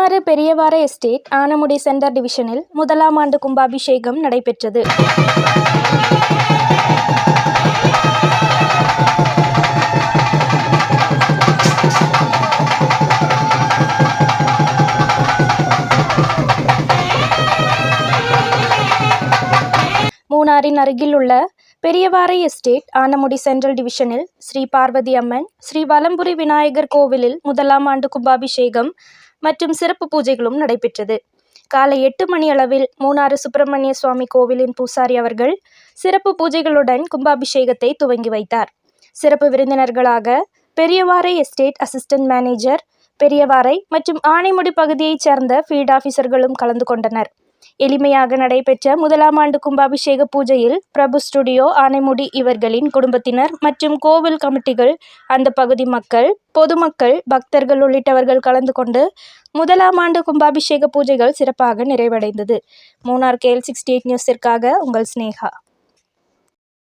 Munnar Periyavara estate Anamudi centre டிவிஷனில் முதலாம் ஆண்டு கும்பாபிஷேகம் நடைபெற்றது. மூனாரின் அருகில் உள்ள பெரியவாறை எஸ்டேட் ஆனமுடி சென்ட்ரல் டிவிஷனில் ஸ்ரீ பார்வதி அம்மன் ஸ்ரீ வலம்புரி விநாயகர் கோவிலில் முதலாம் ஆண்டு கும்பாபிஷேகம் மற்றும் சிறப்பு பூஜைகளும் நடைபெற்றது. காலை எட்டு மணி அளவில் மூணாறு சுப்பிரமணிய சுவாமி கோவிலின் பூசாரி அவர்கள் சிறப்பு பூஜைகளுடன் கும்பாபிஷேகத்தை துவங்கி வைத்தார். சிறப்பு விருந்தினர்களாக Periyavarai estate assistant manager Periyavarai மற்றும் ஆனைமுடி பகுதியைச் சேர்ந்த ஃபீல்ட் ஆஃபீஸர்களும் கலந்து கொண்டனர். எளிமையாக நடைபெற்ற முதலாம் ஆண்டு கும்பாபிஷேக பூஜையில் பிரபு ஸ்டுடியோ ஆனைமுடி இவர்களின் குடும்பத்தினர் மற்றும் கோவில் கமிட்டிகள் அந்த பகுதி மக்கள் பொதுமக்கள் பக்தர்கள் உள்ளிட்டவர்கள் கலந்து கொண்டு முதலாம் ஆண்டு கும்பாபிஷேக பூஜைகள் சிறப்பாக நிறைவடைந்தது. மூணார் கேஎல் சிக்ஸ்டி எயிட் நியூஸிற்காக உங்கள் ஸ்னேகா